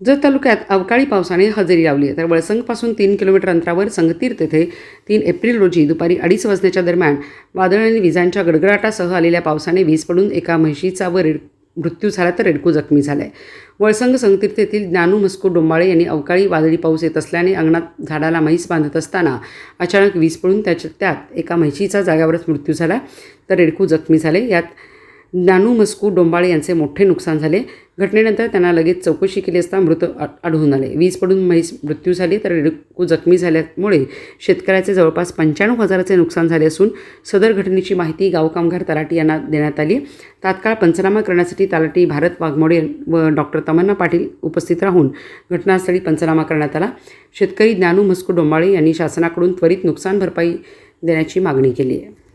जत तालुक्यात अवकाळी पावसाने हजेरी लावली तर वळसंगपासून तीन किलोमीटर अंतरावर संगतीर तेथे तीन एप्रिल रोजी दुपारी अडीच वाजण्याच्या दरम्यान वादळ आणि विजांच्या गडगडाटासह आलेल्या पावसाने वीज पडून एका म्हशीचा व रेड मृत्यू झाला तर रेडकू जखमी झाला आहे वळसंग संगतीर्थ येथील ज्ञानू मस्को डोंबाळे यांनी अवकाळी वादळी पाऊस येत असल्याने अंगणात झाडाला म्हैस बांधत असताना अचानक वीज पडून त्याच्या त्यात एका म्हशीचा जाग्यावरच मृत्यू झाला. तर रेडकू जखमी झाले. यात ज्ञानू मस्कू डोंबाळे यांचे मोठे नुकसान झाले. घटनेनंतर त्यांना लगेच चौकशी केली असता मृत आ- आढळून आले. वीज पडून म्हैस मृत्यू झाली तर रेडकू जखमी झाल्यामुळे शेतकऱ्याचे जवळपास पंच्याण्णव हजाराचे नुकसान झाले असून सदर घटनेची माहिती गाव कामगार यांना देण्यात आली. तात्काळ पंचनामा करण्यासाठी तलाटी भारत वाघमोडे व डॉक्टर तमन्ना पाटील उपस्थित राहून घटनास्थळी पंचनामा करण्यात आला. शेतकरी ज्ञानू मस्कू डोंबाळे यांनी शासनाकडून त्वरित नुकसान भरपाई देण्याची मागणी केली आहे.